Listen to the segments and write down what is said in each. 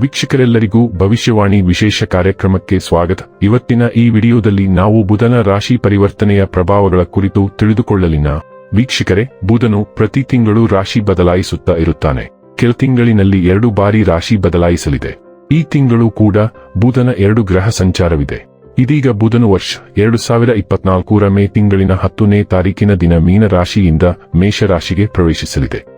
ವೀಕ್ಷಕರೆಲ್ಲರಿಗೂ ಭವಿಷ್ಯವಾಣಿ ವಿಶೇಷ ಕಾರ್ಯಕ್ರಮಕ್ಕೆ ಸ್ವಾಗತ. ಇವತ್ತಿನ ಈ ವಿಡಿಯೋದಲ್ಲಿ ನಾವು ಬುಧನ ರಾಶಿ ಪರಿವರ್ತನೆಯ ಪ್ರಭಾವಗಳ ಕುರಿತು ತಿಳಿದುಕೊಳ್ಳಲಿನ. ವೀಕ್ಷಕರೇ, ಬುಧನು ಪ್ರತಿ ತಿಂಗಳು ರಾಶಿ ಬದಲಾಯಿಸುತ್ತಾ ಇರುತ್ತಾನೆ. ಕೆಲ ತಿಂಗಳಿನಲ್ಲಿ ಎರಡು ಬಾರಿ ರಾಶಿ ಬದಲಾಯಿಸಲಿದೆ. ಈ ತಿಂಗಳು ಕೂಡ ಬುಧನ ಎರಡು ಗ್ರಹ ಸಂಚಾರವಿದೆ. ಇದೀಗ ಬುಧನು ವರ್ಷ ಎರಡು ಸಾವಿರ ಇಪ್ಪತ್ನಾಲ್ಕರ ಮೇ ತಿಂಗಳಿನ ಹತ್ತನೇ ತಾರೀಕಿನ ದಿನ ಮೀನ ರಾಶಿಯಿಂದ ಮೇಷರಾಶಿಗೆ ಪ್ರವೇಶಿಸಲಿದೆ.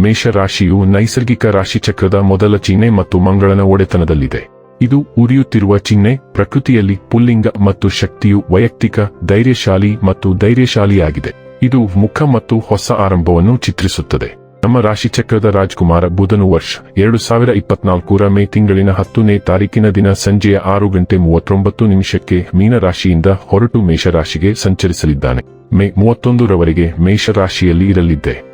ಮೇಷರಾಶಿಯು ನೈಸರ್ಗಿಕ ರಾಶಿಚಕ್ರದ ಮೊದಲ ಚಿಹ್ನೆ ಮತ್ತು ಮಂಗಳನ ಒಡೆತನದಲ್ಲಿದೆ. ಇದು ಉರಿಯುತ್ತಿರುವ ಚಿಹ್ನೆ, ಪ್ರಕೃತಿಯಲ್ಲಿ ಪುಲ್ಲಿಂಗ ಮತ್ತು ಶಕ್ತಿಯು ವೈಯಕ್ತಿಕ, ಧೈರ್ಯಶಾಲಿ ಮತ್ತು ಧೈರ್ಯಶಾಲಿಯಾಗಿದೆ. ಇದು ಮುಖ ಮತ್ತು ಹೊಸ ಆರಂಭವನ್ನು ಚಿತ್ರಿಸುತ್ತದೆ. ನಮ್ಮ ರಾಶಿಚಕ್ರದ ರಾಜ್ಕುಮಾರ ಬುಧನು ವರ್ಷ ಎರಡು ಸಾವಿರ ಇಪ್ಪತ್ನಾಲ್ಕರ ಮೇ ತಿಂಗಳಿನ ಹತ್ತನೇ ತಾರೀಕಿನ ದಿನ ಸಂಜೆಯ ಆರು ಗಂಟೆ ಮೂವತ್ತೊಂಬತ್ತು ನಿಮಿಷಕ್ಕೆ ಮೀನರಾಶಿಯಿಂದ ಹೊರಟು ಮೇಷರಾಶಿಗೆ ಸಂಚರಿಸಲಿದ್ದಾನೆ. ಮೇ ಮೂವತ್ತೊಂದರವರೆಗೆ ಮೇಷರಾಶಿಯಲ್ಲಿ ಇರಲಿದ್ದೆ.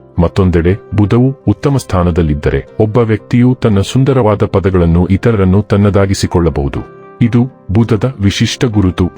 ಮತ್ತೊಂದೆಡೆ, ಬುಧವು ಉತ್ತಮ ಸ್ಥಾನದಲ್ಲಿದ್ದರೆ ಒಬ್ಬ ವ್ಯಕ್ತಿಯು ತನ್ನ ಸುಂದರವಾದ ಪದಗಳನ್ನು ಇತರರನ್ನು ತನ್ನದಾಗಿಸಿಕೊಳ್ಳಬಹುದು. ಇದು ಬುಧದ ವಿಶಿಷ್ಟ ಗುರುತು.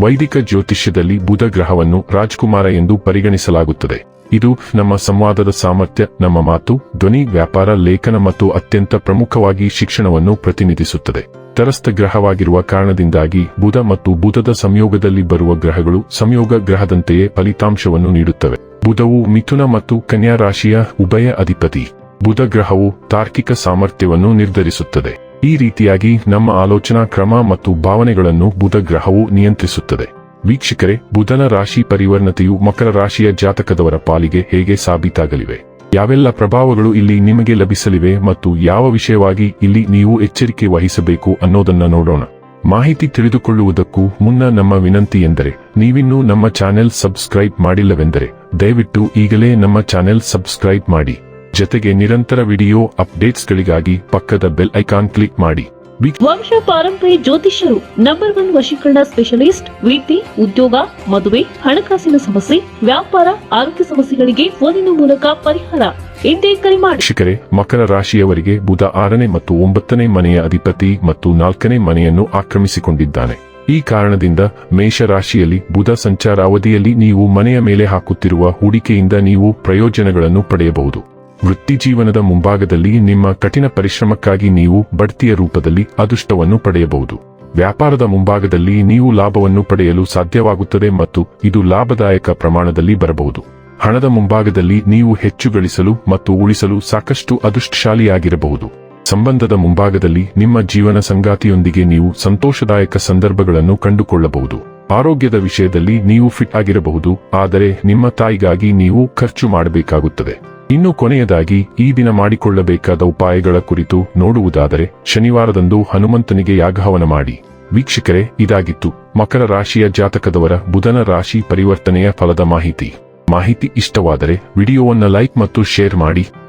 ವೈದಿಕ ಜ್ಯೋತಿಷ್ಯದಲ್ಲಿ ಬುಧ ಗ್ರಹವನ್ನು ರಾಜ್ಕುಮಾರ ಎಂದು ಪರಿಗಣಿಸಲಾಗುತ್ತದೆ. ಇದು ನಮ್ಮ ಸಂವಾದದ ಸಾಮರ್ಥ್ಯ, ನಮ್ಮ ಮಾತು, ಧ್ವನಿ, ವ್ಯಾಪಾರ, ಲೇಖನ ಮತ್ತು ಅತ್ಯಂತ ಪ್ರಮುಖವಾಗಿ ಶಿಕ್ಷಣವನ್ನು ಪ್ರತಿನಿಧಿಸುತ್ತದೆ. ತರಸ್ಥ ಗ್ರಹವಾಗಿರುವ ಕಾರಣದಿಂದಾಗಿ ಬುಧ ಮತ್ತು ಬುಧದ ಸಂಯೋಗದಲ್ಲಿ ಬರುವ ಗ್ರಹಗಳು ಸಂಯೋಗ ಗ್ರಹದಂತೆಯೇ ಫಲಿತಾಂಶವನ್ನು ನೀಡುತ್ತವೆ. ಬುಧವು ಮಿಥುನ ಮತ್ತು ಕನ್ಯಾ ರಾಶಿಯ ಉಭಯ ಅಧಿಪತಿ. ಬುಧ ಗ್ರಹವು ತಾರ್ಕಿಕ ಸಾಮರ್ಥ್ಯವನ್ನು ನಿರ್ಧರಿಸುತ್ತದೆ. ಈ ರೀತಿಯಾಗಿ ನಮ್ಮ ಆಲೋಚನಾ ಕ್ರಮ ಮತ್ತು ಭಾವನೆಗಳನ್ನು ಬುಧ ಗ್ರಹವು ನಿಯಂತ್ರಿಸುತ್ತದೆ. ವೀಕ್ಷಕರೇ, ಬುಧನ ರಾಶಿ ಪರಿವರ್ಣತೆಯು ಮಕರ ರಾಶಿಯ ಜಾತಕದವರ ಪಾಲಿಗೆ ಹೇಗೆ ಸಾಬೀತಾಗಲಿವೆ? ಯಾವೆಲ್ಲ ಪ್ರಭಾವಗಳು ಇಲ್ಲಿ ನಿಮಗೆ ಲಭಿಸಲಿವೆ ಮತ್ತು ಯಾವ ವಿಷಯವಾಗಿ ಇಲ್ಲಿ ನೀವು ಎಚ್ಚರಿಕೆ ವಹಿಸಬೇಕು ಅನ್ನೋದನ್ನ ನೋಡೋಣ. ಮಾಹಿತಿ ತಿಳಿದುಕೊಳ್ಳುವುದಕ್ಕೂ ಮುನ್ನ ನಮ್ಮ ವಿನಂತಿ ಎಂದರೆ, ನೀವಿನ್ನೂ ನಮ್ಮ ಚಾನೆಲ್ ಸಬ್ಸ್ಕ್ರೈಬ್ ಮಾಡಿಲ್ಲವೆಂದರೆ ದಯವಿಟ್ಟು ಈಗಲೇ ನಮ್ಮ ಚಾನೆಲ್ ಸಬ್ಸ್ಕ್ರೈಬ್ ಮಾಡಿ. ಜೊತೆಗೆ ನಿರಂತರ ವಿಡಿಯೋ ಅಪ್ಡೇಟ್ಸ್ಗಳಿಗಾಗಿ ಪಕ್ಕದ ಬೆಲ್ ಐಕಾನ್ ಕ್ಲಿಕ್ ಮಾಡಿ. ವಂಶ ಪಾರಂಪರ್ಯ ಜ್ಯೋತಿಷ್ಯರು ನಂಬರ್ ಒನ್ ವಶೀಕರಣ ಸ್ಪೆಷಲಿಸ್ಟ್ ವೃತ್ತಿ ಉದ್ಯೋಗ ಮದುವೆ ಹಣಕಾಸಿನ ಸಮಸ್ಯೆ ವ್ಯಾಪಾರ ಆರೋಗ್ಯ ಸಮಸ್ಯೆಗಳಿಗೆ ಫೋನಿನ ಮೂಲಕ ಪರಿಹಾರ. ಇಂದೇ ಕರೆ ಮಾಡಿ. ಶಿಖರೆ ಮಕರ ರಾಶಿಯವರಿಗೆ ಬುಧ ಆರನೇ ಮತ್ತು ಒಂಬತ್ತನೇ ಮನೆಯ ಅಧಿಪತಿ ಮತ್ತು ನಾಲ್ಕನೇ ಮನೆಯನ್ನು ಆಕ್ರಮಿಸಿಕೊಂಡಿದ್ದಾನೆ. ಈ ಕಾರಣದಿಂದ ಮೇಷರಾಶಿಯಲ್ಲಿ ಬುಧ ಸಂಚಾರ ಅವಧಿಯಲ್ಲಿ ನೀವು ಮನೆಯ ಮೇಲೆ ಹಾಕುತ್ತಿರುವ ಹೂಡಿಕೆಯಿಂದ ನೀವು ಪ್ರಯೋಜನಗಳನ್ನು ಪಡೆಯಬಹುದು. ವೃತ್ತಿ ಜೀವನದ ಮುಂಭಾಗದಲ್ಲಿ ನಿಮ್ಮ ಕಠಿಣ ಪರಿಶ್ರಮಕ್ಕಾಗಿ ನೀವು ಬಡ್ತಿಯ ರೂಪದಲ್ಲಿ ಅದೃಷ್ಟವನ್ನು ಪಡೆಯಬಹುದು. ವ್ಯಾಪಾರದ ಮುಂಭಾಗದಲ್ಲಿ ನೀವು ಲಾಭವನ್ನು ಪಡೆಯಲು ಸಾಧ್ಯವಾಗುತ್ತದೆ ಮತ್ತು ಇದು ಲಾಭದಾಯಕ ಪ್ರಮಾಣದಲ್ಲಿ ಬರಬಹುದು. ಹಣದ ಮುಂಭಾಗದಲ್ಲಿ ನೀವು ಹೆಚ್ಚು ಗಳಿಸಲು ಮತ್ತು ಉಳಿಸಲು ಸಾಕಷ್ಟು ಅದೃಷ್ಟಶಾಲಿಯಾಗಿರಬಹುದು. ಸಂಬಂಧದ ಮುಂಭಾಗದಲ್ಲಿ ನಿಮ್ಮ ಜೀವನ ಸಂಗಾತಿಯೊಂದಿಗೆ ನೀವು ಸಂತೋಷದಾಯಕ ಸಂದರ್ಭಗಳನ್ನು ಕಂಡುಕೊಳ್ಳಬಹುದು. ಆರೋಗ್ಯದ ವಿಷಯದಲ್ಲಿ ನೀವು ಫಿಟ್ ಆಗಿರಬಹುದು, ಆದರೆ ನಿಮ್ಮ ತಾಯಿಗಾಗಿ ನೀವು ಖರ್ಚು ಮಾಡಬೇಕಾಗುತ್ತದೆ. ಇನ್ನು ಕೊನೆಯದಾಗಿ, ಈ ದಿನ ಮಾಡಿಕೊಳ್ಳಬೇಕಾದ ಉಪಾಯಗಳ ಕುರಿತು ನೋಡುವುದಾದರೆ, ಶನಿವಾರದಂದು ಹನುಮಂತನಿಗೆ ಯಾಗಹವನ ಮಾಡಿ. ವೀಕ್ಷಕರೇ, ಇದಾಗಿತ್ತು. ಮಕರ ರಾಶಿಯ ಜಾತಕದವರ ಬುಧನ ರಾಶಿ ಪರಿವರ್ತನೆಯ ಫಲದ ಮಾಹಿತಿ. ಮಾಹಿತಿ ಇಷ್ಟವಾದರೆ, ವಿಡಿಯೋವನ್ನು ಲೈಕ್ ಮತ್ತು ಶೇರ್ ಮಾಡಿ.